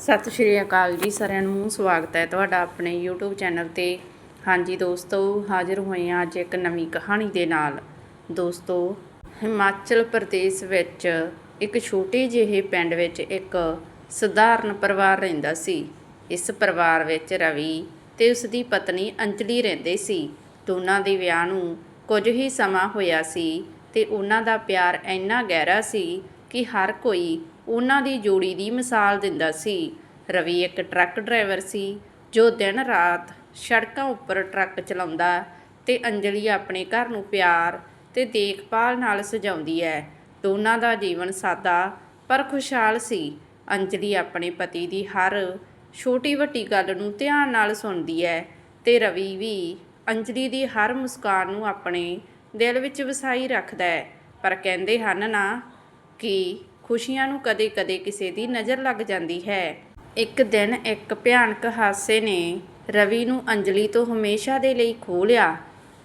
ਸਤਿ ਸ਼੍ਰੀ ਅਕਾਲ ਜੀ, ਸਾਰਿਆਂ ਨੂੰ ਸਵਾਗਤ ਹੈ ਤੁਹਾਡਾ ਆਪਣੇ YouTube ਚੈਨਲ ਤੇ। ਹਾਂਜੀ ਦੋਸਤੋ, ਹਾਜ਼ਰ ਹੋਏ ਹਾਂ ਅੱਜ ਇੱਕ ਨਵੀਂ ਕਹਾਣੀ ਦੇ ਨਾਲ। ਦੋਸਤੋ, ਹਿਮਾਚਲ ਪ੍ਰਦੇਸ਼ ਵਿੱਚ ਇੱਕ ਛੋਟੇ ਜਿਹੇ ਪਿੰਡ ਵਿੱਚ ਇੱਕ ਸਧਾਰਨ ਪਰਿਵਾਰ ਰਹਿੰਦਾ ਸੀ। ਇਸ ਪਰਿਵਾਰ ਵਿੱਚ ਰਵੀ ਤੇ ਉਸ ਦੀ ਪਤਨੀ ਅੰਜਲੀ ਰਹਿੰਦੇ ਸੀ। ਦੋਨਾਂ ਦੇ ਵਿਆਹ ਨੂੰ ਕੁਝ ਹੀ ਸਮਾਂ ਹੋਇਆ ਸੀ ਤੇ ਉਹਨਾਂ ਦਾ ਪਿਆਰ ਇੰਨਾ ਗਹਿਰਾ ਸੀ ਕਿ ਹਰ ਕੋਈ ਉਹਨਾਂ ਦੀ ਜੋੜੀ ਦੀ ਮਿਸਾਲ ਦਿੰਦਾ ਸੀ। ਰਵੀ ਇੱਕ ਟਰੱਕ ਡਰਾਈਵਰ ਸੀ, ਜੋ ਦਿਨ ਰਾਤ ਸੜਕਾਂ ਉੱਪਰ ਟਰੱਕ ਚਲਾਉਂਦਾ ਤੇ ਅੰਜਲੀ ਆਪਣੇ ਘਰ ਨੂੰ ਪਿਆਰ ਤੇ ਦੇਖਭਾਲ ਨਾਲ ਸਜਾਉਂਦੀ ਹੈ। ਦੋਨਾਂ ਦਾ ਜੀਵਨ ਸਾਦਾ ਪਰ ਖੁਸ਼ਹਾਲ ਸੀ। ਅੰਜਲੀ ਆਪਣੇ ਪਤੀ ਦੀ ਹਰ ਛੋਟੀ ਵੱਡੀ ਗੱਲ ਨੂੰ ਧਿਆਨ ਨਾਲ ਸੁਣਦੀ ਹੈ ਤੇ ਰਵੀ ਵੀ ਅੰਜਲੀ ਦੀ ਹਰ ਮੁਸਕਾਨ ਨੂੰ ਆਪਣੇ ਦਿਲ ਵਿੱਚ ਵਸਾਈ ਰੱਖਦਾ ਹੈ। ਪਰ ਕਹਿੰਦੇ ਹਨ ਨਾ ਕਿ ਖੁਸ਼ੀਆਂ ਨੂੰ ਕਦੇ-ਕਦੇ ਕਿਸੇ ਦੀ ਨਜ਼ਰ ਲੱਗ ਜਾਂਦੀ ਹੈ। ਇੱਕ ਦਿਨ ਇੱਕ ਭਿਆਨਕ ਹਾਦਸੇ ਨੇ ਰਵੀ ਨੂੰ ਅੰਜਲੀ ਤੋਂ ਹਮੇਸ਼ਾ ਦੇ ਲਈ ਖੋਹ ਲਿਆ।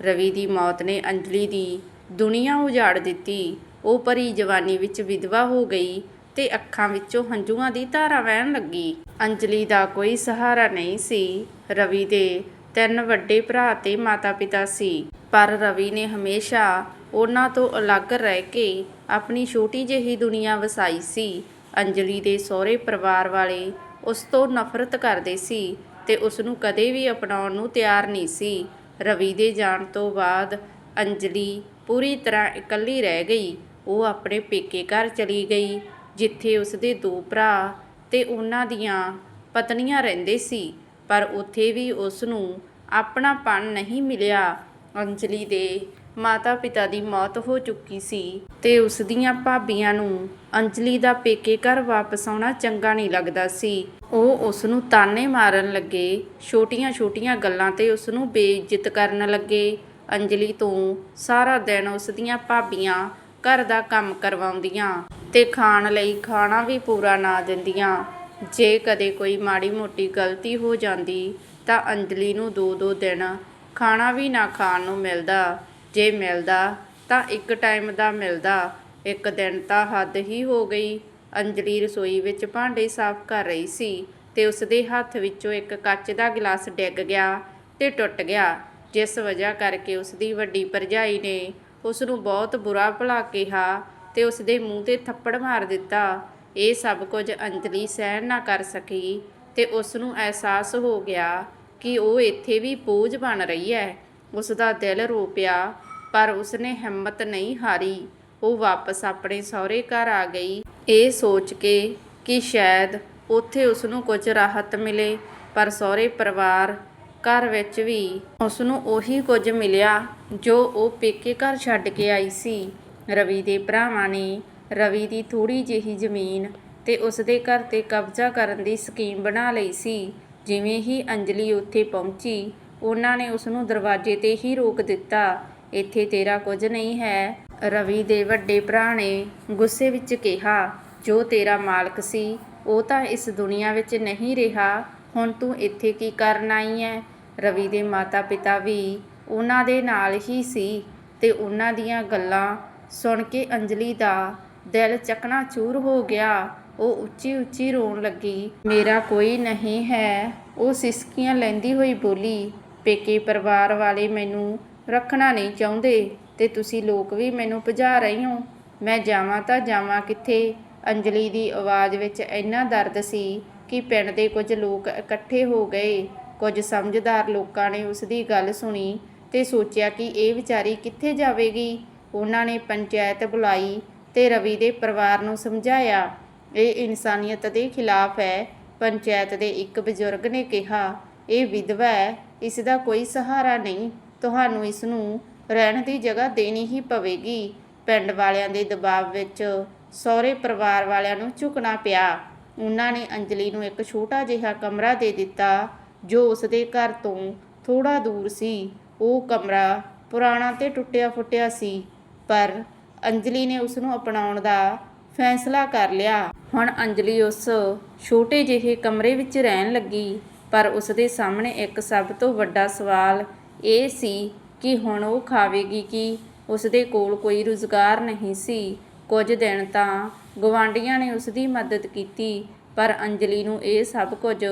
ਰਵੀ ਦੀ ਮੌਤ ਨੇ ਅੰਜਲੀ ਦੀ ਦੁਨੀਆ ਉਜਾੜ ਦਿੱਤੀ। ਉਹ ਭਰੀ ਜਵਾਨੀ ਵਿੱਚ ਵਿਧਵਾ ਹੋ ਗਈ ਤੇ ਅੱਖਾਂ ਵਿੱਚੋਂ ਹੰਝੂਆਂ ਦੀ ਧਾਰਾ ਵਹਿਣ ਲੱਗੀ। ਅੰਜਲੀ ਦਾ ਕੋਈ ਸਹਾਰਾ ਨਹੀਂ ਸੀ। ਰਵੀ ਦੇ ਤਿੰਨ ਵੱਡੇ ਭਰਾ ਤੇ ਮਾਤਾ-ਪਿਤਾ ਸੀ। ਪਰ ਰਵੀ ਨੇ ਹਮੇਸ਼ਾ ਉਹਨਾਂ ਤੋਂ ਅਲੱਗ ਰਹਿ ਕੇ ਆਪਣੀ ਛੋਟੀ ਜਿਹੀ ਦੁਨੀਆ ਵਸਾਈ ਸੀ। ਅੰਜਲੀ ਦੇ ਸਹੁਰੇ ਪਰਿਵਾਰ ਵਾਲੇ ਉਸ ਤੋਂ ਨਫ਼ਰਤ ਕਰਦੇ ਸੀ ਤੇ ਉਸ ਨੂੰ ਕਦੇ ਵੀ ਅਪਣਾਉਣ ਨੂੰ ਤਿਆਰ ਨਹੀਂ ਸੀ। ਰਵੀ ਦੇ ਜਾਣ ਤੋਂ ਬਾਅਦ ਅੰਜਲੀ ਪੂਰੀ ਤਰ੍ਹਾਂ ਇਕੱਲੀ ਰਹਿ ਗਈ। ਉਹ ਆਪਣੇ ਪੇਕੇ ਘਰ ਚਲੀ ਗਈ, ਜਿੱਥੇ ਉਸ ਦੇ ਦੋ ਭਰਾ ਤੇ ਉਹਨਾਂ ਦੀਆਂ ਪਤਨੀਆਂ ਰਹਿੰਦੇ ਸੀ। ਪਰ ਉੱਥੇ ਵੀ ਉਸ ਨੂੰ ਆਪਣਾਪਣ ਨਹੀਂ ਮਿਲਿਆ। ਅੰਜਲੀ ਦੇ ਮਾਤਾ-ਪਿਤਾ ਦੀ ਮੌਤ ਹੋ ਚੁੱਕੀ ਸੀ ਤੇ ਉਸ ਦੀਆਂ ਭਾਬੀਆਂ ਨੂੰ ਅੰਜਲੀ ਦਾ ਪੇਕੇ ਘਰ ਵਾਪਸ ਆਉਣਾ ਚੰਗਾ ਨਹੀਂ ਲੱਗਦਾ ਸੀ। ਉਹ ਉਸ ਨੂੰ ਤਾਨੇ ਮਾਰਨ ਲੱਗੇ। ਛੋਟੀਆਂ-ਛੋਟੀਆਂ ਗੱਲਾਂ ਤੇ ਉਸ ਨੂੰ ਬੇਇੱਜ਼ਤ ਕਰਨ ਲੱਗੇ। ਅੰਜਲੀ ਤੋਂ ਸਾਰਾ ਦਿਨ ਉਸ ਦੀਆਂ ਭਾਬੀਆਂ ਘਰ ਦਾ ਕੰਮ ਕਰਵਾਉਂਦੀਆਂ ਤੇ ਖਾਣ ਲਈ ਖਾਣਾ ਵੀ ਪੂਰਾ ਨਾ ਦਿੰਦੀਆਂ। ਜੇ ਕਦੇ ਕੋਈ ਮਾੜੀ ਮੋਟੀ ਗਲਤੀ ਹੋ ਜਾਂਦੀ ਤਾਂ ਅੰਜਲੀ ਨੂੰ ਦੋ ਦੋ ਦਿਨ ਖਾਣਾ ਵੀ ਨਾ ਖਾਣ ਨੂੰ ਮਿਲਦਾ। ਜੇ ਮਿਲਦਾ ਤਾਂ ਇੱਕ ਟਾਈਮ ਦਾ ਮਿਲਦਾ। ਇੱਕ ਦਿਨ ਤਾਂ ਹੱਦ ਹੀ ਹੋ ਗਈ। ਅੰਜਲੀ ਰਸੋਈ ਵਿੱਚ ਭਾਂਡੇ ਸਾਫ਼ ਕਰ ਰਹੀ ਸੀ ਤੇ ਉਸ ਦੇ ਹੱਥ ਵਿੱਚੋਂ ਇੱਕ ਕੱਚ ਦਾ ਗਲਾਸ ਡਿੱਗ ਗਿਆ ਤੇ ਟੁੱਟ ਗਿਆ, ਜਿਸ ਵਜ੍ਹਾ ਕਰਕੇ ਉਸ ਦੀ ਵੱਡੀ ਭਰਜਾਈ ਨੇ ਉਸ ਨੂੰ ਬਹੁਤ ਬੁਰਾ ਭਲਾ ਕਿਹਾ ਤੇ ਉਸ ਦੇ ਮੂੰਹ ਤੇ ਥੱਪੜ ਮਾਰ ਦਿੱਤਾ। ਇਹ ਸਭ ਕੁਝ ਅੰਜਲੀ ਸਹਿਣ ਨਾ ਕਰ ਸਕੀ ਤੇ ਉਸ ਨੂੰ ਅਹਿਸਾਸ ਹੋ ਗਿਆ ਕਿ ਉਹ ਇੱਥੇ ਵੀ ਬੋਝ ਬਣ ਰਹੀ ਹੈ। ਉਸ ਦਾ ਦਿਲ ਰੋ ਪਿਆ ਪਰ ਉਸਨੇ ਹਿੰਮਤ ਨਹੀਂ ਹਾਰੀ। ਉਹ ਵਾਪਸ ਆਪਣੇ ਸਹੁਰੇ ਘਰ ਆ ਗਈ। ਇਹ ਸੋਚ ਕੇ ਕਿ ਸ਼ਾਇਦ ਉੱਥੇ ਉਸ ਨੂੰ ਕੁਝ ਰਾਹਤ ਮਿਲੇ, ਪਰ ਸਹੁਰੇ ਪਰਿਵਾਰ ਘਰ ਵਿੱਚ ਵੀ ਉਸ ਨੂੰ ਉਹੀ ਕੁਝ ਮਿਲਿਆ ਜੋ ਉਹ ਪੇਕੇ ਘਰ ਛੱਡ ਕੇ ਆਈ ਸੀ। ਰਵੀ ਦੇ ਭਰਾਵਾਂ ਨੇ ਰਵੀ ਦੀ ਥੋੜੀ ਜਿਹੀ ਜ਼ਮੀਨ ਤੇ ਉਸ ਦੇ ਘਰ ਤੇ ਕਬਜ਼ਾ ਕਰਨ ਦੀ ਸਕੀਮ ਬਣਾ ਲਈ ਸੀ। ਜਿਵੇਂ ਹੀ ਅੰਜਲੀ ਉੱਥੇ ਪਹੁੰਚੀ, ਉਹਨਾਂ ਨੇ ਉਸ ਨੂੰ ਦਰਵਾਜ਼ੇ ਤੇ ਹੀ ਰੋਕ ਦਿੱਤਾ। ਇੱਥੇ ਤੇਰਾ ਕੁਝ ਨਹੀਂ ਹੈ। ਰਵੀ ਦੇ ਵੱਡੇ ਭਰਾ ਨੇ ਗੁੱਸੇ ਵਿੱਚ ਕਿਹਾ, ਜੋ ਤੇਰਾ ਮਾਲਕ ਸੀ, ਉਹ ਤਾਂ ਇਸ ਦੁਨੀਆ ਵਿੱਚ ਨਹੀਂ ਰਿਹਾ। ਹੁਣ ਤੂੰ ਇੱਥੇ ਕੀ ਕਰਨ ਆਈ ਹੈ ਰਵੀ ਦੇ ਮਾਤਾ-ਪਿਤਾ ਵੀ ਉਹਨਾਂ ਦੇ ਨਾਲ ਹੀ ਸੀ ਤੇ ਉਹਨਾਂ ਦੀਆਂ ਗੱਲਾਂ ਸੁਣ ਕੇ ਅੰਜਲੀ ਦਾ ਦਿਲ ਚਕਨਾਚੂਰ ਹੋ ਗਿਆ। ਉਹ ਉੱਚੀ ਉੱਚੀ ਰੋਣ ਲੱਗੀ, ਮੇਰਾ ਕੋਈ ਨਹੀਂ ਹੈ। ਉਹ ਸਿਸਕੀਆਂ ਲੈਂਦੀ ਹੋਈ ਬੋਲੀ, ਪੇਕੇ ਪਰਿਵਾਰ ਵਾਲੇ ਮੈਨੂੰ ਰੱਖਣਾ ਨਹੀਂ ਚਾਹੁੰਦੇ ਤੇ ਤੁਸੀਂ ਲੋਕ ਵੀ ਮੈਨੂੰ ਭਜਾ ਰਹੇ ਹੋ। ਮੈਂ ਜਾਵਾਂ ਤਾਂ ਜਾਵਾਂ ਕਿੱਥੇ? ਅੰਜਲੀ ਦੀ ਆਵਾਜ਼ ਵਿੱਚ ਇੰਨਾ ਦਰਦ ਸੀ ਕਿ ਪਿੰਡ ਦੇ ਕੁਝ ਲੋਕ ਇਕੱਠੇ ਹੋ ਗਏ। ਕੁਝ ਸਮਝਦਾਰ ਲੋਕਾਂ ਨੇ ਉਸ ਦੀ ਗੱਲ ਸੁਣੀ ਤੇ ਸੋਚਿਆ ਕਿ ਇਹ ਵਿਚਾਰੀ ਕਿੱਥੇ ਜਾਵੇਗੀ। ਉਹਨਾਂ ਨੇ ਪੰਚਾਇਤ ਬੁਲਾਈ ਤੇ ਰਵੀ ਦੇ ਪਰਿਵਾਰ ਨੂੰ ਸਮਝਾਇਆ। ਇਹ ਇਨਸਾਨੀਅਤ ਦੇ ਖਿਲਾਫ ਹੈ, ਪੰਚਾਇਤ ਦੇ ਇੱਕ ਬਜ਼ੁਰਗ ਨੇ ਕਿਹਾ, ਇਹ ਵਿਧਵਾ ਹੈ, ਇਸ ਦਾ ਕੋਈ ਸਹਾਰਾ ਨਹੀਂ। ਤੁਹਾਨੂੰ ਇਸ ਨੂੰ ਰਹਿਣ ਦੀ ਜਗ੍ਹਾ ਦੇਣੀ ਹੀ ਪਵੇਗੀ। ਪਿੰਡ ਵਾਲਿਆਂ ਦੇ ਦਬਾਅ ਵਿੱਚ ਸਹੁਰੇ ਪਰਿਵਾਰ ਵਾਲਿਆਂ ਨੂੰ ਝੁਕਣਾ ਪਿਆ। ਉਹਨਾਂ ਨੇ ਅੰਜਲੀ ਨੂੰ ਇੱਕ ਛੋਟਾ ਜਿਹਾ ਕਮਰਾ ਦੇ ਦਿੱਤਾ, ਜੋ ਉਸ ਦੇ ਘਰ ਤੋਂ ਥੋੜਾ ਦੂਰ ਸੀ। ਉਹ ਕਮਰਾ ਪੁਰਾਣਾ ਤੇ ਟੁੱਟਿਆ ਫੁੱਟਿਆ ਸੀ, ਪਰ ਅੰਜਲੀ ਨੇ ਉਸ ਨੂੰ ਅਪਣਾਉਣ ਦਾ ਫੈਸਲਾ ਕਰ ਲਿਆ। ਹੁਣ ਅੰਜਲੀ ਉਸ ਛੋਟੇ ਜਿਹੇ ਕਮਰੇ ਵਿੱਚ ਰਹਿਣ ਲੱਗੀ, ਪਰ ਉਸ ਦੇ ਸਾਹਮਣੇ ਇੱਕ ਸਭ ਤੋਂ ਵੱਡਾ ਸਵਾਲ ਇਹ ਸੀ ਕਿ ਹੁਣ ਉਹ ਖਾਵੇਗੀ ਕੀ? ਉਸ ਦੇ ਕੋਲ ਕੋਈ ਰੁਜ਼ਗਾਰ ਨਹੀਂ ਸੀ। ਕੁਝ ਦਿਨ ਤਾਂ ਗਵਾਂਢੀਆਂ ਨੇ ਉਸ ਦੀ ਮਦਦ ਕੀਤੀ, ਪਰ ਅੰਜਲੀ ਨੂੰ ਇਹ ਸਭ ਕੁਝ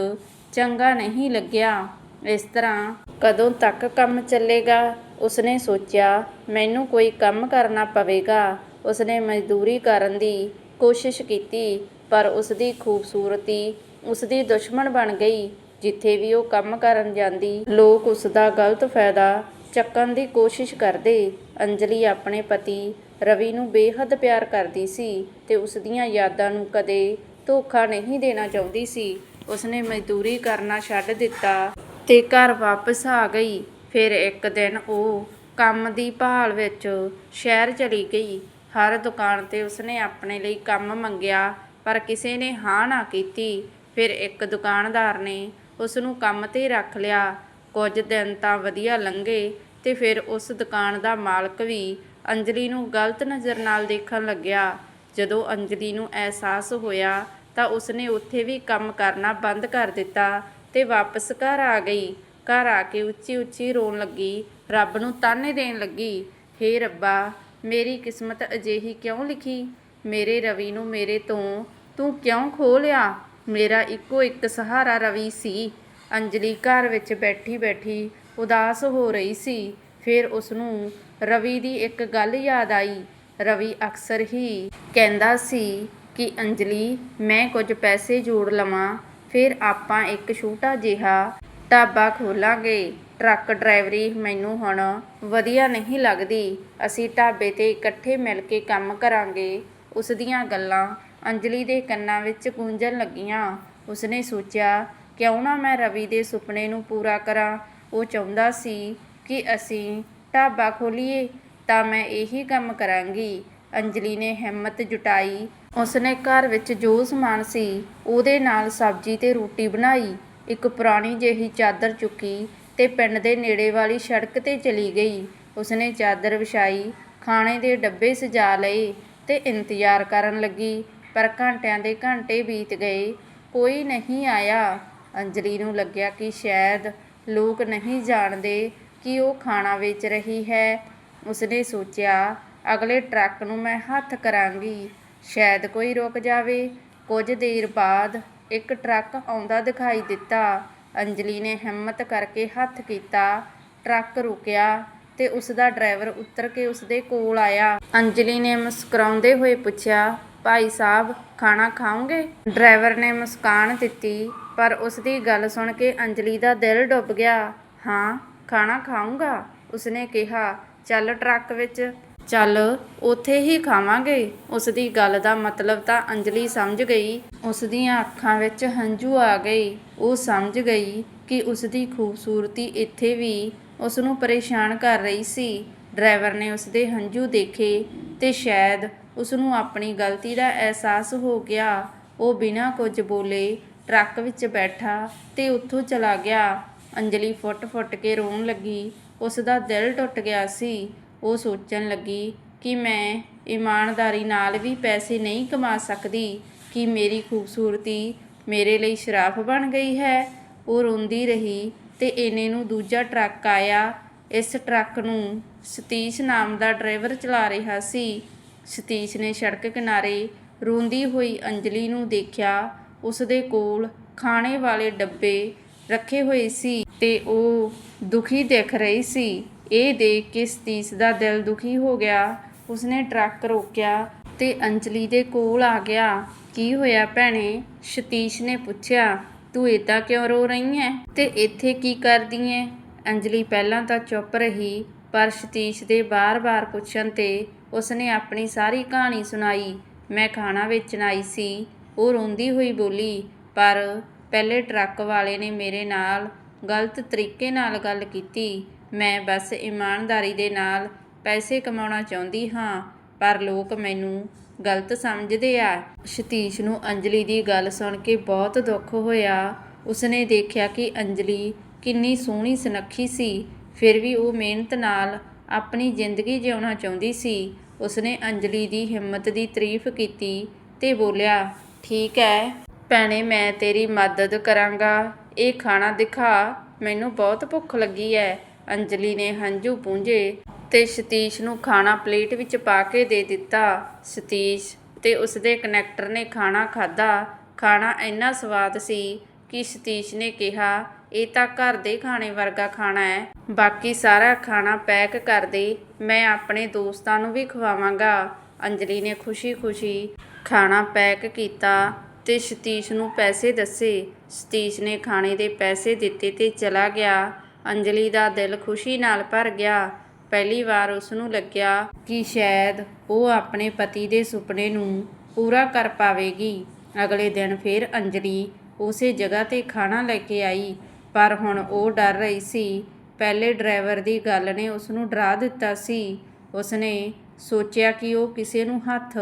ਚੰਗਾ ਨਹੀਂ ਲੱਗਿਆ। ਇਸ ਤਰ੍ਹਾਂ ਕਦੋਂ ਤੱਕ ਕੰਮ ਚੱਲੇਗਾ? ਉਸਨੇ ਸੋਚਿਆ, ਮੈਨੂੰ ਕੋਈ ਕੰਮ ਕਰਨਾ ਪਵੇਗਾ। ਉਸਨੇ ਮਜ਼ਦੂਰੀ ਕਰਨ ਦੀ ਕੋਸ਼ਿਸ਼ ਕੀਤੀ, ਪਰ ਉਸਦੀ ਖੂਬਸੂਰਤੀ ਉਸਦੀ ਦੁਸ਼ਮਣ ਬਣ ਗਈ। ਜਿੱਥੇ ਵੀ ਉਹ ਕੰਮ ਕਰਨ ਜਾਂਦੀ, ਲੋਕ ਉਸਦਾ ਗਲਤ ਫਾਇਦਾ ਚੱਕਣ ਦੀ ਕੋਸ਼ਿਸ਼ ਕਰਦੇ। ਅੰਜਲੀ ਆਪਣੇ ਪਤੀ ਰਵੀ ਨੂੰ ਬੇਹੱਦ ਪਿਆਰ ਕਰਦੀ ਸੀ ਤੇ ਉਸ ਦੀਆਂ ਯਾਦਾਂ ਨੂੰ ਕਦੇ ਧੋਖਾ ਨਹੀਂ ਦੇਣਾ ਚਾਹੁੰਦੀ ਸੀ। ਉਸਨੇ ਮਜ਼ਦੂਰੀ ਕਰਨਾ ਛੱਡ ਦਿੱਤਾ ਤੇ ਘਰ ਵਾਪਸ ਆ ਗਈ। ਫਿਰ ਇੱਕ ਦਿਨ ਉਹ ਕੰਮ ਦੀ ਭਾਲ ਵਿੱਚ ਸ਼ਹਿਰ ਚਲੀ ਗਈ। ਹਰ ਦੁਕਾਨ ਤੇ ਉਸਨੇ ਆਪਣੇ ਲਈ ਕੰਮ ਮੰਗਿਆ, ਪਰ ਕਿਸੇ ਨੇ ਹਾਂ ਨਾ ਕੀਤੀ। ਫਿਰ ਇੱਕ ਦੁਕਾਨਦਾਰ ਨੇ ਉਸ ਨੂੰ ਕੰਮ ਤੇ ਰੱਖ ਲਿਆ। ਕੁਝ ਦਿਨ ਤਾਂ ਵਧੀਆ ਲੰਘੇ ਤੇ ਫਿਰ ਉਸ ਦੁਕਾਨ ਦਾ ਮਾਲਕ ਵੀ ਅੰਜਲੀ ਨੂੰ ਗਲਤ ਨਜ਼ਰ ਨਾਲ ਦੇਖਣ ਲੱਗਿਆ। ਜਦੋਂ ਅੰਜਲੀ ਨੂੰ ਅਹਿਸਾਸ ਹੋਇਆ ਤਾਂ ਉਸਨੇ ਉੱਥੇ ਵੀ ਕੰਮ ਕਰਨਾ ਬੰਦ ਕਰ ਦਿੱਤਾ ਤੇ ਵਾਪਸ ਘਰ ਆ ਗਈ। ਘਰ ਆ ਕੇ ਉੱਚੀ ਉੱਚੀ ਰੋਣ ਲੱਗੀ। ਰੱਬ ਨੂੰ ਤਾਨੇ ਦੇਣ ਲੱਗੀ। ਹੇ ਰੱਬਾ, ਮੇਰੀ ਕਿਸਮਤ ਅਜਿਹੀ ਕਿਉਂ ਲਿਖੀ? ਮੇਰੇ ਰਵੀ ਨੂੰ ਮੇਰੇ ਤੋਂ ਤੂੰ ਕਿਉਂ ਖੋਹ ਲਿਆ? ਮੇਰਾ ਇੱਕੋ ਇੱਕ ਸਹਾਰਾ ਰਵੀ ਸੀ। ਅੰਜਲੀ ਘਰ ਵਿੱਚ ਬੈਠੀ ਬੈਠੀ ਉਦਾਸ ਹੋ ਰਹੀ ਸੀ। ਫਿਰ ਉਸ ਨੂੰ ਰਵੀ ਦੀ ਇੱਕ ਗੱਲ ਯਾਦ ਆਈ। ਰਵੀ ਅਕਸਰ ਹੀ ਕਹਿੰਦਾ ਸੀ ਕਿ, ਅੰਜਲੀ, ਮੈਂ ਕੁਝ ਪੈਸੇ ਜੋੜ ਲਵਾਂ, ਫਿਰ ਆਪਾਂ ਇੱਕ ਛੋਟਾ ਜਿਹਾ ਢਾਬਾ ਖੋਲਾਂਗੇ। ਟਰੱਕ ਡਰਾਈਵਰੀ ਮੈਨੂੰ ਹੁਣ ਵਧੀਆ ਨਹੀਂ ਲੱਗਦੀ। ਅਸੀਂ ਢਾਬੇ ਤੇ ਇਕੱਠੇ ਮਿਲ ਕੇ ਕੰਮ ਕਰਾਂਗੇ। ਉਸ ਦੀਆਂ ਗੱਲਾਂ ਅੰਜਲੀ ਦੇ ਕੰਨਾਂ ਵਿੱਚ ਗੂੰਜਣ ਲੱਗੀਆਂ। ਉਸਨੇ ਸੋਚਿਆ, ਕਿਉਂ ਨਾ ਮੈਂ ਰਵੀ ਦੇ ਸੁਪਨੇ ਨੂੰ ਪੂਰਾ ਕਰਾਂ? ਉਹ ਚਾਹੁੰਦਾ ਸੀ ਕਿ ਅਸੀਂ ਢਾਬਾ ਖੋਲੀਏ, ਤਾਂ ਮੈਂ ਇਹੀ ਕੰਮ ਕਰਾਂਗੀ। ਅੰਜਲੀ ਨੇ ਹਿੰਮਤ ਜੁਟਾਈ। ਉਸਨੇ ਘਰ ਵਿੱਚ ਜੋ ਸਮਾਨ ਸੀ, ਉਹਦੇ ਨਾਲ ਸਬਜ਼ੀ ਤੇ ਰੋਟੀ ਬਣਾਈ। ਇੱਕ ਪੁਰਾਣੀ ਜਿਹੀ ਚਾਦਰ ਚੁੱਕੀ ਤੇ ਪਿੰਡ ਦੇ ਨੇੜੇ ਵਾਲੀ ਸੜਕ ਤੇ ਚਲੀ ਗਈ। ਉਸਨੇ ਚਾਦਰ ਵਿਛਾਈ, ਖਾਣੇ ਦੇ ਡੱਬੇ ਸਜਾ ਲਏ ਤੇ ਇੰਤਜ਼ਾਰ ਕਰਨ ਲੱਗੀ। ਪਰ ਘੰਟਿਆਂ ਦੇ ਘੰਟੇ ਬੀਤ ਗਏ। ਕੋਈ ਨਹੀਂ ਆਇਆ। ਅੰਜਲੀ ਨੂੰ ਲੱਗਿਆ ਕਿ ਸ਼ਾਇਦ ਲੋਕ ਨਹੀਂ ਜਾਣਦੇ ਕਿ ਉਹ ਖਾਣਾ ਵੇਚ ਰਹੀ ਹੈ। ਉਸਨੇ ਸੋਚਿਆ, ਅਗਲੇ ਟਰੱਕ ਨੂੰ ਮੈਂ ਹੱਥ ਕਰਾਂਗੀ। ਸ਼ਾਇਦ ਕੋਈ ਰੁਕ ਜਾਵੇ। ਕੁਝ ਦੇਰ ਬਾਅਦ ਇੱਕ ਟਰੱਕ ਆਉਂਦਾ ਦਿਖਾਈ ਦਿੱਤਾ। ਅੰਜਲੀ ਨੇ ਹਿੰਮਤ ਕਰਕੇ ਹੱਥ ਕੀਤਾ। ਟਰੱਕ ਰੁਕਿਆ ਤੇ ਉਸ ਦਾ ਡਰਾਈਵਰ ਉਤਰ ਕੇ ਉਸ ਦੇ ਕੋਲ ਆਇਆ। ਅੰਜਲੀ ਨੇ ਮੁਸਕਰਾਉਂਦੇ ਹੋਏ ਪੁੱਛਿਆ ਭਾਈ ਸਾਹਿਬ ਖਾਣਾ ਖਾਓਗੇ? ਡਰਾਈਵਰ ਨੇ ਮੁਸਕਾਨ ਦਿੱਤੀ, ਪਰ ਉਸ ਦੀ ਗੱਲ ਸੁਣ ਕੇ ਅੰਜਲੀ ਦਾ ਦਿਲ ਡੁੱਬ ਗਿਆ। ਹਾਂ, ਖਾਣਾ ਖਾਊਂਗਾ? ਉਸਨੇ ਕਿਹਾ। ਚੱਲ ਟਰੱਕ ਵਿੱਚ। ਚੱਲ, ਉੱਥੇ ਹੀ ਖਾਵਾਂਗੇ। ਉਸ ਦੀ ਗੱਲ ਦਾ ਮਤਲਬ ਤਾਂ ਅੰਜਲੀ ਸਮਝ ਗਈ। ਉਸ ਦੀਆਂ ਅੱਖਾਂ ਵਿੱਚ ਹੰਝੂ ਆ ਗਏ। ਉਹ ਸਮਝ ਗਈ ਕਿ ਉਸ ਦੀ ਖੂਬਸੂਰਤੀ ਇੱਥੇ ਵੀ ਉਸ ਨੂੰ ਪਰੇਸ਼ਾਨ ਕਰ ਰਹੀ ਸੀ। ਡਰਾਈਵਰ ਨੇ ਉਸ ਦੇ ਹੰਝੂ ਦੇਖੇ ਤੇ ਸ਼ਾਇਦ ਉਸ ਨੂੰ ਆਪਣੀ ਗਲਤੀ ਦਾ ਅਹਿਸਾਸ ਹੋ ਗਿਆ। ਉਹ ਬਿਨਾਂ ਕੁਝ ਬੋਲੇ ਟਰੱਕ ਵਿੱਚ ਬੈਠਾ ਤੇ ਉੱਥੋਂ ਚਲਾ ਗਿਆ। ਅੰਜਲੀ ਫੁੱਟ-ਫੁੱਟ ਕੇ ਰੋਣ ਲੱਗੀ। ਉਸ ਦਾ ਦਿਲ ਟੁੱਟ ਗਿਆ ਸੀ। ਉਹ ਸੋਚਣ ਲੱਗੀ ਕਿ ਮੈਂ ਇਮਾਨਦਾਰੀ ਨਾਲ ਵੀ ਪੈਸੇ ਨਹੀਂ ਕਮਾ ਸਕਦੀ, ਕਿ ਮੇਰੀ ਖੂਬਸੂਰਤੀ ਮੇਰੇ ਲਈ ਸ਼ਰਾਫ ਬਣ ਗਈ ਹੈ। ਉਹ ਰੋਂਦੀ ਰਹੀ ਤੇ ਇਹਨੇ ਨੂੰ ਦੂਜਾ ਟਰੱਕ ਆਇਆ। ਇਸ ਟਰੱਕ ਨੂੰ ਸਤੀਸ਼ ਨਾਮ ਦਾ ਡਰਾਈਵਰ ਚਲਾ ਰਿਹਾ ਸੀ। ਸਤੀਸ਼ ਨੇ ਸੜਕ ਕਿਨਾਰੇ ਰੋਂਦੀ ਹੋਈ ਅੰਜਲੀ ਨੂੰ ਦੇਖਿਆ ਉਸ ਦੇ ਕੋਲ ਖਾਣੇ ਵਾਲੇ ਡੱਬੇ ਰੱਖੇ ਹੋਏ ਸੀ ਤੇ ਉਹ ਦੁਖੀ ਦਿਖ ਰਹੀ ਸੀ। ਇਹ ਦੇਖ ਕੇ ਸਤੀਸ਼ ਦਾ ਦਿਲ ਦੁਖੀ ਹੋ ਗਿਆ। ਉਸਨੇ ਟਰੱਕ ਰੋਕਿਆ ਤੇ ਅੰਜਲੀ ਦੇ ਕੋਲ ਆ ਗਿਆ। ਕੀ ਹੋਇਆ ਭੈਣੇ? ਸਤੀਸ਼ ਨੇ ਪੁੱਛਿਆ। ਤੂੰ ਏਦਾਂ ਕਿਉਂ ਰੋ ਰਹੀ ਹੈ ਤੇ ਇੱਥੇ ਕੀ ਕਰਦੀ ਹੈ ਅੰਜਲੀ ਪਹਿਲਾਂ ਤਾਂ ਚੁੱਪ ਰਹੀ, ਪਰ ਸਤੀਸ਼ ਦੇ ਬਾਰ-ਬਾਰ ਪੁੱਛਣ ਤੇ ਉਸਨੇ ਆਪਣੀ ਸਾਰੀ ਕਹਾਣੀ ਸੁਣਾਈ। ਮੈਂ ਖਾਣਾ ਵੇਚਣ ਆਈ ਸੀ। ਉਹ ਰੋਂਦੀ ਹੋਈ ਬੋਲੀ, ਪਰ ਪਹਿਲੇ ਟਰੱਕ ਵਾਲੇ ਨੇ ਮੇਰੇ ਨਾਲ ਗਲਤ ਤਰੀਕੇ ਨਾਲ ਗੱਲ ਕੀਤੀ। ਮੈਂ ਬਸ ਇਮਾਨਦਾਰੀ ਦੇ ਨਾਲ ਪੈਸੇ ਕਮਾਉਣਾ ਚਾਹੁੰਦੀ ਹਾਂ, ਪਰ ਲੋਕ ਮੈਨੂੰ ਗਲਤ ਸਮਝਦੇ ਆ। ਸਤੀਸ਼ ਨੂੰ ਅੰਜਲੀ ਦੀ ਗੱਲ ਸੁਣ ਕੇ ਬਹੁਤ ਦੁੱਖ ਹੋਇਆ। ਉਸਨੇ ਦੇਖਿਆ ਕਿ ਅੰਜਲੀ ਕਿੰਨੀ ਸੋਹਣੀ ਸੁਨੱਖੀ ਸੀ। ਫਿਰ ਵੀ ਉਹ ਮਿਹਨਤ ਨਾਲ ਆਪਣੀ ਜ਼ਿੰਦਗੀ ਜਿਉਣਾ ਚਾਹੁੰਦੀ ਸੀ। ਉਸਨੇ ਅੰਜਲੀ ਦੀ ਹਿੰਮਤ ਦੀ ਤਾਰੀਫ ਕੀਤੀ ਤੇ ਬੋਲਿਆ, ਠੀਕ ਹੈ ਭੈਣੇ, ਮੈਂ ਤੇਰੀ ਮਦਦ ਕਰਾਂਗਾ। ਇਹ ਖਾਣਾ ਦਿਖਾ। ਮੈਨੂੰ ਬਹੁਤ ਭੁੱਖ ਲੱਗੀ ਹੈ ਅੰਜਲੀ ਨੇ ਹੰਝੂ ਪੂੰਝੇ ਤੇ ਸਤੀਸ਼ ਨੂੰ ਖਾਣਾ ਪਲੇਟ ਵਿੱਚ ਪਾ ਕੇ ਦੇ ਦਿੱਤਾ। ਸਤੀਸ਼ ਤੇ ਉਸਦੇ ਕਨੈਕਟਰ ਨੇ ਖਾਣਾ ਖਾਦਾ ਖਾਣਾ ਇੰਨਾ ਸਵਾਦ ਸੀ ਕਿ ਸਤੀਸ਼ ਨੇ ਕਿਹਾ ਇਹ ਤਾਂ ਘਰ ਦੇ ਖਾਣੇ ਵਰਗਾ ਖਾਣਾ ਹੈ। ਬਾਕੀ ਸਾਰਾ ਖਾਣਾ ਪੈਕ ਕਰ ਦੇ। ਮੈਂ ਆਪਣੇ ਦੋਸਤਾਂ ਨੂੰ ਵੀ ਖਵਾਵਾਂਗਾ। ਅੰਜਲੀ ਨੇ ਖੁਸ਼ੀ-ਖੁਸ਼ੀ ਖਾਣਾ ਪੈਕ ਕੀਤਾ ਤੇ ਸਤੀਸ਼ ਨੂੰ ਪੈਸੇ ਦੱਸੇ। ਸਤੀਸ਼ ਨੇ ਖਾਣੇ ਦੇ ਪੈਸੇ ਦਿੱਤੇ ਤੇ ਚਲਾ ਗਿਆ। ਅੰਜਲੀ ਦਾ ਦਿਲ ਖੁਸ਼ੀ ਨਾਲ ਭਰ ਗਿਆ। ਪਹਿਲੀ ਵਾਰ ਉਸ ਨੂੰ ਲੱਗਿਆ ਕਿ ਸ਼ਾਇਦ ਉਹ ਆਪਣੇ ਪਤੀ ਦੇ ਸੁਪਨੇ ਨੂੰ ਪੂਰਾ ਕਰ ਪਾਵੇਗੀ। ਅਗਲੇ ਦਿਨ ਫਿਰ ਅੰਜਲੀ ਉਸੇ ਜਗ੍ਹਾ ਤੇ ਖਾਣਾ ਲੈ ਕੇ ਆਈ। ਪਰ ਹੁਣ ਉਹ ਡਰ ਰਹੀ ਸੀ। ਪਹਿਲੇ ਡਰਾਈਵਰ ਦੀ ਗੱਲ ਨੇ ਉਸ ਨੂੰ ਡਰਾ ਦਿੱਤਾ ਸੀ। ਉਸਨੇ ਸੋਚਿਆ ਕਿ ਉਹ ਕਿਸੇ ਨੂੰ ਹੱਥ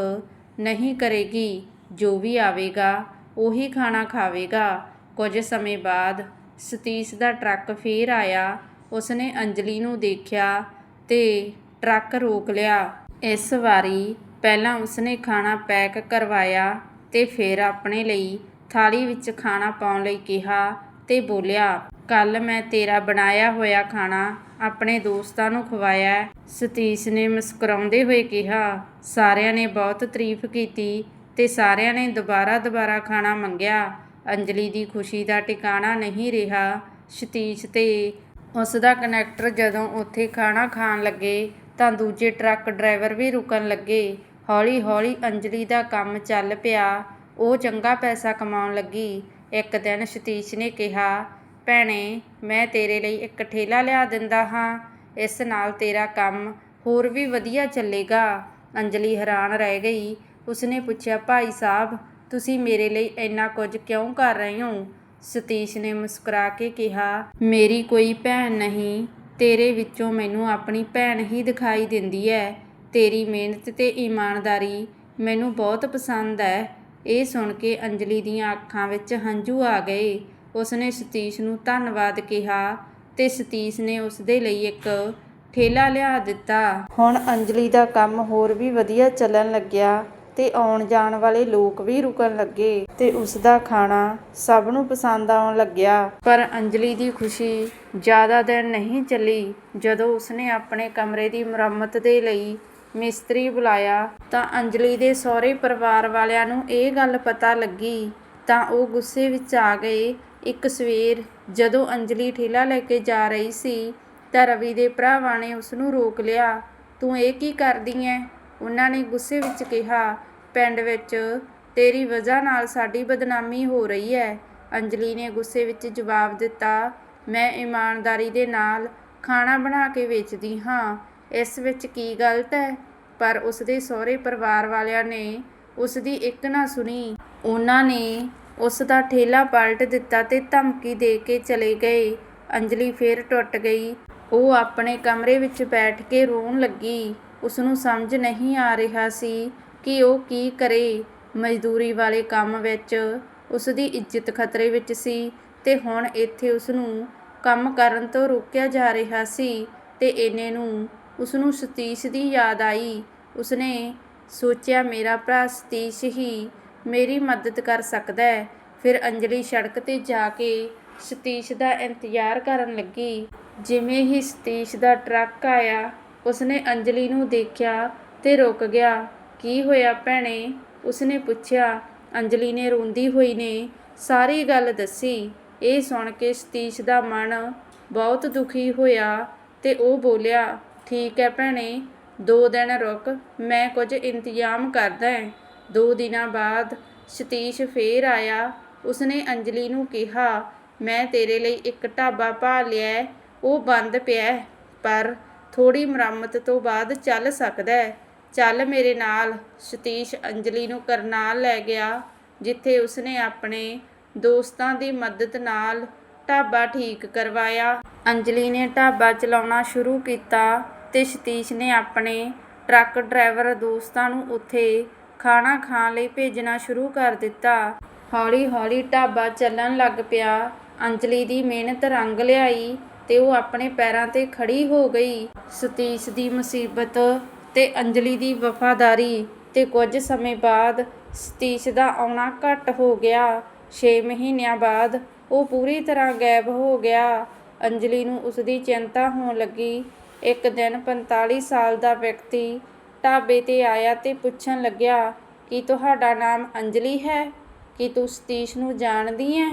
ਨਹੀਂ ਕਰੇਗੀ। ਜੋ ਵੀ ਆਵੇਗਾ, ਉਹੀ ਖਾਣਾ ਖਾਵੇਗਾ। ਕੁਝ ਸਮੇਂ ਬਾਅਦ ਸਤੀਸ਼ ਦਾ ਟਰੱਕ ਫੇਰ ਆਇਆ। ਉਸਨੇ ਅੰਜਲੀ ਨੂੰ ਦੇਖਿਆ ਤੇ ਟਰੱਕ ਰੋਕ ਲਿਆ। ਇਸ ਵਾਰੀ ਪਹਿਲਾਂ ਉਸਨੇ ਖਾਣਾ ਪੈਕ ਕਰਵਾਇਆ ਤੇ ਫਿਰ ਆਪਣੇ ਲਈ ਥਾਲੀ ਵਿੱਚ ਖਾਣਾ ਪਾਉਣ ਲਈ ਕਿਹਾ। ਤੇ ਬੋਲਿਆ ਕੱਲ ਮੈਂ ਤੇਰਾ ਬਣਾਇਆ ਹੋਇਆ ਖਾਣਾ ਆਪਣੇ ਦੋਸਤਾਂ ਨੂੰ ਖਵਾਇਆ ਸਤੀਸ਼ ਨੇ ਮੁਸਕਰਾਉਂਦੇ ਹੋਏ ਕਿਹਾ, ਸਾਰਿਆਂ ਨੇ ਬਹੁਤ ਤਾਰੀਫ ਕੀਤੀ ਤੇ ਸਾਰਿਆਂ ਨੇ ਦੁਬਾਰਾ ਦੁਬਾਰਾ ਖਾਣਾ ਮੰਗਿਆ। ਅੰਜਲੀ ਦੀ ਖੁਸ਼ੀ ਦਾ ਟਿਕਾਣਾ ਨਹੀਂ ਰਿਹਾ। ਸਤੀਸ਼ ਤੇ ਉਸ ਦਾ ਕਨੈਕਟਰ ਜਦੋਂ ਉੱਥੇ ਖਾਣਾ ਖਾਣ ਲੱਗੇ ਤਾਂ ਦੂਜੇ ਟਰੱਕ ਡਰਾਈਵਰ ਵੀ ਰੁਕਣ ਲੱਗੇ। ਹੌਲੀ-ਹੌਲੀ ਅੰਜਲੀ ਦਾ ਕੰਮ ਚੱਲ ਪਿਆ। ਉਹ ਚੰਗਾ ਪੈਸਾ ਕਮਾਉਣ ਲੱਗੀ। ਇੱਕ ਦਿਨ ਸਤੀਸ਼ ਨੇ ਕਿਹਾ, ਭੈਣੇ, ਮੈਂ ਤੇਰੇ ਲਈ ਇੱਕ ਠੇਲਾ ਲਿਆ ਦਿੰਦਾ ਹਾਂ। ਇਸ ਨਾਲ ਤੇਰਾ ਕੰਮ ਹੋਰ ਵੀ ਵਧੀਆ ਚੱਲੇਗਾ। ਅੰਜਲੀ ਹੈਰਾਨ ਰਹਿ ਗਈ। ਉਸਨੇ ਪੁੱਛਿਆ, ਭਾਈ ਸਾਹਿਬ, ਤੁਸੀਂ ਮੇਰੇ ਲਈ ਇੰਨਾ ਕੁਝ ਕਿਉਂ ਕਰ ਰਹੇ ਹੋ? ਸਤੀਸ਼ ਨੇ ਮੁਸਕਰਾ ਕੇ ਕਿਹਾ, ਮੇਰੀ ਕੋਈ ਭੈਣ ਨਹੀਂ। ਤੇਰੇ ਵਿੱਚੋਂ ਮੈਨੂੰ ਆਪਣੀ ਭੈਣ ਹੀ ਦਿਖਾਈ ਦਿੰਦੀ ਹੈ। ਤੇਰੀ ਮਿਹਨਤ ਤੇ ਇਮਾਨਦਾਰੀ ਮੈਨੂੰ ਬਹੁਤ ਪਸੰਦ ਹੈ। ਇਹ ਸੁਣ ਕੇ ਅੰਜਲੀ ਦੀਆਂ ਅੱਖਾਂ ਵਿੱਚ ਹੰਝੂ ਆ ਗਏ। ਉਸਨੇ ਸਤੀਸ਼ ਨੂੰ ਧੰਨਵਾਦ ਕਿਹਾ ਤੇ ਸਤੀਸ਼ ਨੇ ਉਸਦੇ ਲਈ ਇੱਕ ਠੇਲਾ ਲਿਆ ਦਿੱਤਾ। ਹੁਣ ਅੰਜਲੀ ਦਾ ਕੰਮ ਹੋਰ ਵੀ ਵਧੀਆ ਚੱਲਣ ਲੱਗਿਆ ਤੇ ਆਉਣ ਜਾਣ ਵਾਲੇ ਲੋਕ ਵੀ ਰੁਕਣ ਲੱਗੇ ਤੇ ਉਸ ਦਾ ਖਾਣਾ ਸਭ ਨੂੰ ਪਸੰਦ ਆਉਣ ਲੱਗਿਆ। ਪਰ ਅੰਜਲੀ ਦੀ ਖੁਸ਼ੀ ਜ਼ਿਆਦਾ ਦਿਨ ਨਹੀਂ ਚੱਲੀ ਜਦੋਂ ਉਸਨੇ ਆਪਣੇ ਕਮਰੇ ਦੀ ਮੁਰੰਮਤ ਦੇ ਲਈ ਮਿਸਤਰੀ ਬੁਲਾਇਆ ਤਾਂ ਅੰਜਲੀ ਦੇ ਸਹੁਰੇ ਪਰਿਵਾਰ ਵਾਲਿਆਂ ਨੂੰ ਇਹ ਗੱਲ ਪਤਾ ਲੱਗੀ ਤਾਂ ਉਹ ਗੁੱਸੇ ਵਿੱਚ ਆ ਗਏ। ਇੱਕ ਸਵੇਰ ਜਦੋਂ ਅੰਜਲੀ ਠੇਲਾ ਲੈ ਕੇ ਜਾ ਰਹੀ ਸੀ ਤਾਂ ਰਵੀ ਦੇ ਭਰਾਵਾਂ ਨੇ ਉਸ ਨੂੰ ਰੋਕ ਲਿਆ। ਤੂੰ ਇਹ ਕੀ ਕਰਦੀ ਐ? ਉਹਨਾਂ ਨੇ ਗੁੱਸੇ ਵਿੱਚ ਕਿਹਾ। ਪਿੰਡ ਵਿੱਚ ਤੇਰੀ ਵਜ੍ਹਾ ਨਾਲ ਸਾਡੀ ਬਦਨਾਮੀ ਹੋ ਰਹੀ ਹੈ ਅੰਜਲੀ ਨੇ ਗੁੱਸੇ ਵਿੱਚ ਜਵਾਬ ਦਿੱਤਾ। ਮੈਂ ਇਮਾਨਦਾਰੀ ਦੇ ਨਾਲ ਖਾਣਾ ਬਣਾ ਕੇ ਵੇਚਦੀ ਹਾਂ। ਇਸ ਵਿੱਚ ਕੀ ਗਲਤ ਹੈ? ਪਰ ਉਸ ਦੇ ਸਹੁਰੇ ਪਰਿਵਾਰ ਵਾਲਿਆਂ ਨੇ ਉਸ ਦੀ ਇੱਕ ਨਾ ਸੁਣੀ। ਉਹਨਾਂ ਨੇ ਉਸ ਦਾ ਠੇਲਾ ਪਲਟ ਦਿੱਤਾ ਤੇ ਧਮਕੀ ਦੇ ਕੇ ਚਲੇ ਗਏ। ਅੰਜਲੀ ਫੇਰ ਟੁੱਟ ਗਈ। ਉਹ ਆਪਣੇ ਕਮਰੇ ਵਿੱਚ ਬੈਠ ਕੇ ਰੋਣ ਲੱਗੀ। ਉਸ ਨੂੰ ਸਮਝ ਨਹੀਂ ਆ ਰਿਹਾ ਸੀ ਕਿ ਉਹ ਕੀ ਕਰੇ। ਮਜ਼ਦੂਰੀ ਵਾਲੇ ਕੰਮ ਵਿੱਚ ਉਸ ਦੀ ਇੱਜ਼ਤ ਖਤਰੇ ਵਿੱਚ ਸੀ ਤੇ ਹੁਣ ਇੱਥੇ ਉਸ ਨੂੰ ਕੰਮ ਕਰਨ ਤੋਂ ਰੋਕਿਆ ਜਾ ਰਿਹਾ ਸੀ ਤੇ ਇਹਨੇ ਨੂੰ ਉਸ ਨੂੰ ਸਤੀਸ਼ ਦੀ ਯਾਦ ਆਈ। ਉਸਨੇ ਸੋਚਿਆ, ਮੇਰਾ ਭਰਾ ਸਤੀਸ਼ ਹੀ ਮੇਰੀ ਮਦਦ ਕਰ ਸਕਦਾ ਹੈ। ਫਿਰ ਅੰਜਲੀ ਸੜਕ ਤੇ ਜਾ ਕੇ ਸਤੀਸ਼ ਦਾ ਇੰਤਜ਼ਾਰ ਕਰਨ ਲੱਗੀ। ਜਿਵੇਂ ਹੀ ਸਤੀਸ਼ ਦਾ ਟਰੱਕ ਆਇਆ, ਉਸਨੇ ਅੰਜਲੀ ਨੂੰ ਦੇਖਿਆ ਤੇ ਰੁਕ ਗਿਆ। ਕੀ ਹੋਇਆ ਭੈਣੇ? ਉਸਨੇ ਪੁੱਛਿਆ। ਅੰਜਲੀ ਨੇ ਰੋਂਦੀ ਹੋਈ ਨੇ ਸਾਰੀ ਗੱਲ ਦੱਸੀ। ਇਹ ਸੁਣ ਕੇ ਸਤੀਸ਼ ਦਾ ਮਨ ਬਹੁਤ ਦੁਖੀ ਹੋਇਆ ਤੇ ਉਹ ਬੋਲਿਆ ਠੀਕ ਹੈ ਭੈਣੇ, ਦੋ ਦਿਨ ਰੁਕ, ਮੈਂ ਕੁਝ ਇੰਤਜ਼ਾਮ ਕਰਦਾ ਹਾਂ। ਦੋ ਦਿਨਾਂ ਬਾਅਦ ਸਤੀਸ਼ ਫੇਰ ਆਇਆ। ਉਸਨੇ ਅੰਜਲੀ ਨੂੰ ਕਿਹਾ, ਮੈਂ ਤੇਰੇ ਲਈ ਇੱਕ ਢਾਬਾ ਪਾ ਲਿਆ ਉਹ ਬੰਦ ਪਿਆ ਪਰ ਥੋੜੀ ਮੁਰੰਮਤ ਤੋਂ ਬਾਅਦ ਚੱਲ ਸਕਦਾ ਹੈ। ਚੱਲ ਮੇਰੇ ਨਾਲ। ਸਤੀਸ਼ ਅੰਜਲੀ ਨੂੰ ਕਰਨਾਲ ਲੈ ਗਿਆ, ਜਿੱਥੇ ਉਸਨੇ ਆਪਣੇ ਦੋਸਤਾਂ ਦੀ ਮਦਦ ਨਾਲ ਢਾਬਾ ਠੀਕ ਕਰਵਾਇਆ। ਅੰਜਲੀ ਨੇ ਢਾਬਾ ਚਲਾਉਣਾ ਸ਼ੁਰੂ ਕੀਤਾ। ਅਤੇ ਸਤੀਸ਼ ਨੇ ਆਪਣੇ ਟਰੱਕ ਡਰਾਈਵਰ ਦੋਸਤਾਂ ਨੂੰ ਉੱਥੇ ਖਾਣਾ ਖਾਣ ਲਈ ਭੇਜਣਾ ਸ਼ੁਰੂ ਕਰ ਦਿੱਤਾ। ਹੌਲੀ-ਹੌਲੀ ਢਾਬਾ ਚੱਲਣ ਲੱਗ ਪਿਆ। ਅੰਜਲੀ ਦੀ ਮਿਹਨਤ ਰੰਗ ਲਿਆਈ ਤੇ ਉਹ ਆਪਣੇ ਪੈਰਾਂ ਤੇ ਖੜ੍ਹੀ ਹੋ ਗਈ। ਸਤੀਸ਼ ਦੀ ਮੁਸੀਬਤ ਤੇ ਅੰਜਲੀ ਦੀ ਵਫਾਦਾਰੀ ਤੇ ਕੁਝ ਸਮੇਂ ਬਾਅਦ ਸਤੀਸ਼ ਦਾ ਆਉਣਾ ਘੱਟ ਹੋ ਗਿਆ। ਛੇ ਮਹੀਨਿਆਂ ਬਾਅਦ ਉਹ ਪੂਰੀ ਤਰ੍ਹਾਂ ਗਾਇਬ ਹੋ ਗਿਆ। ਅੰਜਲੀ ਨੂੰ ਉਸਦੀ ਚਿੰਤਾ ਹੋਣ ਲੱਗੀ ਇੱਕ ਦਿਨ 45 ਸਾਲ ਦਾ ਵਿਅਕਤੀ ਢਾਬੇ ਤੇ ਆਇਆ ਤੇ ਪੁੱਛਣ ਲੱਗਿਆ, ਕਿ ਤੁਹਾਡਾ ਨਾਮ ਅੰਜਲੀ ਹੈ? ਕੀ ਤੂੰ ਸਤੀਸ਼ ਨੂੰ ਜਾਣਦੀ ਹੈ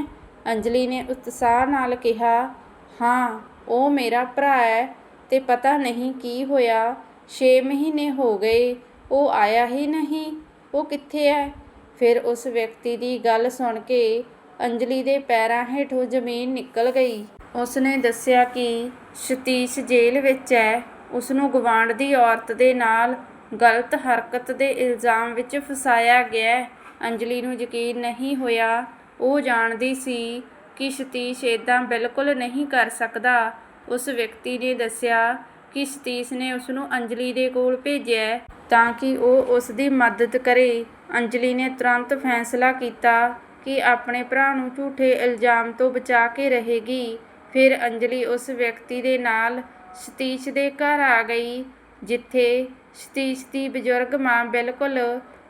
ਅੰਜਲੀ ਨੇ ਉਤਸ਼ਾਹ ਨਾਲ ਕਿਹਾ, ਹਾਂ, ਉਹ ਮੇਰਾ ਭਰਾ ਹੈ ਤੇ ਪਤਾ ਨਹੀਂ ਕੀ ਹੋਇਆ। 6 ਮਹੀਨੇ ਹੋ ਗਏ, ਉਹ ਆਇਆ ਹੀ ਨਹੀਂ। ਉਹ ਕਿੱਥੇ ਹੈ ਫਿਰ ਉਸ ਵਿਅਕਤੀ ਦੀ ਗੱਲ ਸੁਣ ਕੇ ਅੰਜਲੀ ਦੇ ਪੈਰਾਂ ਹੇਠੋਂ ਜ਼ਮੀਨ ਨਿਕਲ ਗਈ। ਉਸਨੇ ਦੱਸਿਆ ਕਿ ਸਤੀਸ਼ ਜੇਲ੍ਹ ਵਿੱਚ ਹੈ। ਉਸ ਨੂੰ ਗਵਾਂਢ ਦੀ ਔਰਤ ਦੇ ਨਾਲ ਗਲਤ ਹਰਕਤ ਦੇ ਇਲਜ਼ਾਮ ਵਿੱਚ ਫਸਾਇਆ ਗਿਆ ਅੰਜਲੀ ਨੂੰ ਯਕੀਨ ਨਹੀਂ ਹੋਇਆ। ਉਹ ਜਾਣਦੀ ਸੀ ਕਿ ਸਤੀਸ਼ ਇਦਾਂ ਬਿਲਕੁਲ ਨਹੀਂ ਕਰ ਸਕਦਾ। ਉਸ ਵਿਅਕਤੀ ਨੇ ਦੱਸਿਆ ਕਿ ਸਤੀਸ਼ ਨੇ ਉਸ ਨੂੰ ਅੰਜਲੀ ਦੇ ਕੋਲ ਭੇਜਿਆ ਤਾਂ ਕਿ ਉਹ ਉਸ ਦੀ ਮਦਦ ਕਰੇ। ਅੰਜਲੀ ਨੇ ਤੁਰੰਤ ਫੈਸਲਾ ਕੀਤਾ ਕਿ ਆਪਣੇ ਭਰਾ ਨੂੰ ਝੂਠੇ ਇਲਜ਼ਾਮ ਤੋਂ ਬਚਾ ਕੇ ਰਹੇਗੀ। ਫਿਰ ਅੰਜਲੀ ਉਸ ਵਿਅਕਤੀ ਦੇ ਨਾਲ ਸਤੀਸ਼ ਦੇ ਘਰ ਆ ਗਈ, ਜਿੱਥੇ ਸਤੀਸ਼ ਦੀ ਬਜ਼ੁਰਗ ਮਾਂ ਬਿਲਕੁਲ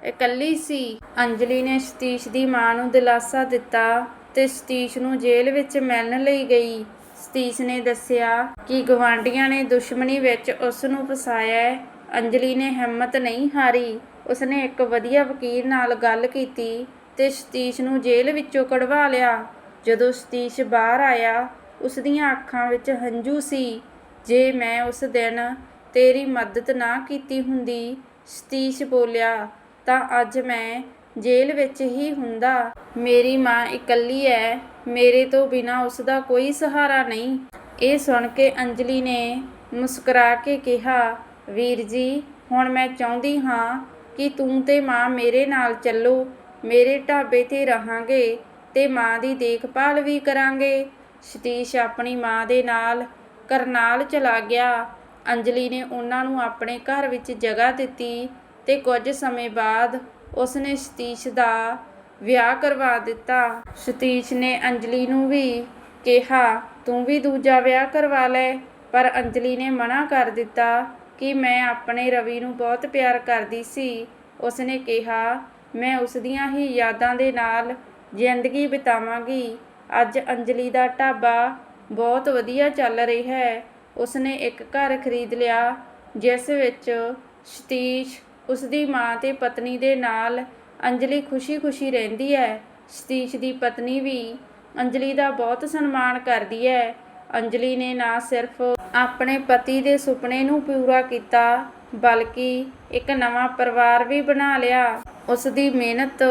ਇਕੱਲੀ ਸੀ। ਅੰਜਲੀ ਨੇ ਸਤੀਸ਼ ਦੀ ਮਾਂ ਨੂੰ ਦਿਲਾਸਾ ਦਿੱਤਾ ਤੇ ਸਤੀਸ਼ ਨੂੰ ਜੇਲ੍ਹ ਵਿੱਚ ਮਿਲਣ ਲਈ ਗਈ। ਸਤੀਸ਼ ਨੇ ਦੱਸਿਆ ਕਿ ਗਵਾਂਢੀਆਂ ਨੇ ਦੁਸ਼ਮਣੀ ਵਿੱਚ ਉਸ ਨੂੰ ਫਸਾਇਆ ਅੰਜਲੀ ਨੇ ਹਿੰਮਤ ਨਹੀਂ ਹਾਰੀ। ਉਸਨੇ ਇੱਕ ਵਧੀਆ ਵਕੀਲ ਨਾਲ ਗੱਲ ਕੀਤੀ ਤੇ ਸਤੀਸ਼ ਨੂੰ ਜੇਲ੍ਹ ਵਿੱਚੋਂ ਕਢਵਾ ਲਿਆ। ਜਦੋਂ ਸਤੀਸ਼ ਬਾਹਰ ਆਇਆ ਉਸ ਦੀਆਂ ਅੱਖਾਂ ਵਿੱਚ ਹੰਝੂ ਸੀ। ਜੇ ਮੈਂ ਉਸ ਦਿਨ ਤੇਰੀ ਮਦਦ ਨਾ ਕੀਤੀ ਹੁੰਦੀ, ਸਤੀਸ਼ ਬੋਲਿਆ, ਤਾਂ ਅੱਜ ਮੈਂ ਜੇਲ੍ਹ ਵਿੱਚ ਹੀ ਹੁੰਦਾ। ਮੇਰੀ ਮਾਂ ਇਕੱਲੀ ਹੈ ਮੇਰੇ ਤੋਂ ਬਿਨਾ ਉਸ ਦਾ ਕੋਈ ਸਹਾਰਾ ਨਹੀਂ। ਇਹ ਸੁਣ ਕੇ ਅੰਜਲੀ ਨੇ ਮੁਸਕਰਾ ਕੇ ਕਿਹਾ, ਵੀਰ ਜੀ, ਹੁਣ ਮੈਂ ਚਾਹੁੰਦੀ ਹਾਂ ਕਿ ਤੂੰ ਤੇ ਮਾਂ ਮੇਰੇ ਨਾਲ ਚੱਲੋ, ਮੇਰੇ ਢਾਬੇ ਤੇ ਰਹਾਂਗੇ ਤੇ ਮਾਂ ਦੀ ਦੇਖਭਾਲ ਵੀ ਕਰਾਂਗੇ। ਸਤੀਸ਼ ਆਪਣੀ ਮਾਂ ਦੇ ਨਾਲ ਕਰਨਾਲ ਚਲਾ ਗਿਆ। ਅੰਜਲੀ ਨੇ ਉਹਨਾਂ ਨੂੰ ਆਪਣੇ ਘਰ ਵਿੱਚ ਜਗ੍ਹਾ ਦਿੱਤੀ ਤੇ ਕੁਝ ਸਮੇਂ ਬਾਅਦ ਉਸਨੇ ਸਤੀਸ਼ ਦਾ ਵਿਆਹ ਕਰਵਾ ਦਿੱਤਾ। ਸਤੀਸ਼ ਨੇ ਅੰਜਲੀ ਨੂੰ ਵੀ ਕਿਹਾ, ਤੂੰ ਵੀ ਦੂਜਾ ਵਿਆਹ ਕਰਵਾ ਲੈ। ਪਰ ਅੰਜਲੀ ਨੇ ਮਨਾ ਕਰ ਦਿੱਤਾ ਕਿ ਮੈਂ ਆਪਣੇ ਰਵੀ ਨੂੰ ਬਹੁਤ ਪਿਆਰ ਕਰਦੀ ਸੀ। ਉਸਨੇ ਕਿਹਾ, ਮੈਂ ਉਸ ਦੀਆਂ ਹੀ ਯਾਦਾਂ ਦੇ ਨਾਲ ਜ਼ਿੰਦਗੀ ਬਿਤਾਵਾਂਗੀ। ਅੱਜ ਅੰਜਲੀ ਦਾ ਢਾਬਾ ਬਹੁਤ ਵਧੀਆ ਚੱਲ ਰਿਹਾ ਹੈ। ਉਸਨੇ ਇੱਕ ਘਰ ਖਰੀਦ ਲਿਆ, ਜਿਸ ਵਿੱਚ ਸਤੀਸ਼ ਉਸਦੀ ਮਾਂ ਤੇ ਪਤਨੀ ਦੇ ਨਾਲ ਅੰਜਲੀ ਖੁਸ਼ੀ-ਖੁਸ਼ੀ ਰਹਿੰਦੀ ਹੈ। ਸਤੀਸ਼ ਦੀ ਪਤਨੀ ਵੀ ਅੰਜਲੀ ਦਾ ਬਹੁਤ ਸਨਮਾਨ ਕਰਦੀ ਹੈ। ਅੰਜਲੀ ਨੇ ਨਾ ਸਿਰਫ ਆਪਣੇ ਪਤੀ ਦੇ ਸੁਪਨੇ ਨੂੰ ਪੂਰਾ ਕੀਤਾ, ਬਲਕਿ ਇੱਕ ਨਵਾਂ ਪਰਿਵਾਰ ਵੀ ਬਣਾ ਲਿਆ। ਉਸ ਦੀ ਮਿਹਨਤ,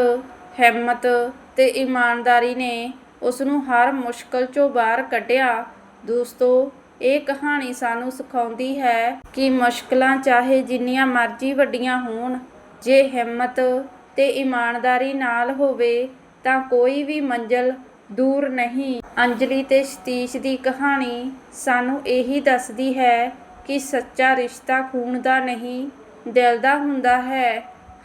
ਹਿੰਮਤ ਤੇ ਇਮਾਨਦਾਰੀ ਨੇ ਉਸ ਨੂੰ ਹਰ ਮੁਸ਼ਕਲ ਚੋਂ ਬਾਹਰ ਕੱਢਿਆ। ਦੋਸਤੋ, ਇਹ ਕਹਾਣੀ ਸਾਨੂੰ ਸਿਖਾਉਂਦੀ ਹੈ ਕਿ ਮੁਸ਼ਕਲਾਂ ਚਾਹੇ ਜਿੰਨੀਆਂ ਮਰਜ਼ੀ ਵੱਡੀਆਂ ਹੋਣ, ਜੇ ਹਿੰਮਤ ਤੇ ਇਮਾਨਦਾਰੀ ਨਾਲ ਹੋਵੇ ਤਾਂ ਕੋਈ ਵੀ ਮੰਜ਼ਲ ਦੂਰ ਨਹੀਂ। ਅੰਜਲੀ ਤੇ ਸਤੀਸ਼ ਦੀ ਕਹਾਣੀ ਸਾਨੂੰ ਇਹੀ ਦੱਸਦੀ ਹੈ ਕਿ ਸੱਚਾ ਰਿਸ਼ਤਾ ਖੂਨ ਦਾ ਨਹੀਂ, ਦਿਲ ਦਾ ਹੁੰਦਾ ਹੈ।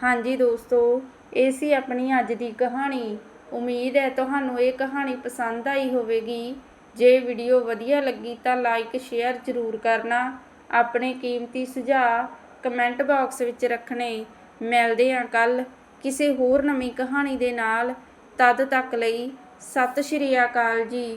ਹਾਂਜੀ ਦੋਸਤੋ, ਇਹ ਸੀ ਆਪਣੀ ਅੱਜ ਦੀ ਕਹਾਣੀ। ਉਮੀਦ ਹੈ ਤੁਹਾਨੂੰ ਇਹ ਕਹਾਣੀ ਪਸੰਦ ਆਈ ਹੋਵੇਗੀ। ਜੇ ਵੀਡੀਓ ਵਧੀਆ ਲੱਗੀ ਤਾਂ ਲਾਈਕ, ਸ਼ੇਅਰ ਜ਼ਰੂਰ ਕਰਨਾ। ਆਪਣੇ ਕੀਮਤੀ ਸੁਝਾਅ ਕਮੈਂਟ ਬਾਕਸ ਵਿੱਚ ਰੱਖਣੇ। ਮਿਲਦੇ ਹਾਂ ਕੱਲ ਕਿਸੇ ਹੋਰ ਨਵੀਂ ਕਹਾਣੀ ਦੇ ਨਾਲ। ਤਦ ਤੱਕ ਲਈ ਸਤਿ ਸ਼੍ਰੀ ਅਕਾਲ ਜੀ।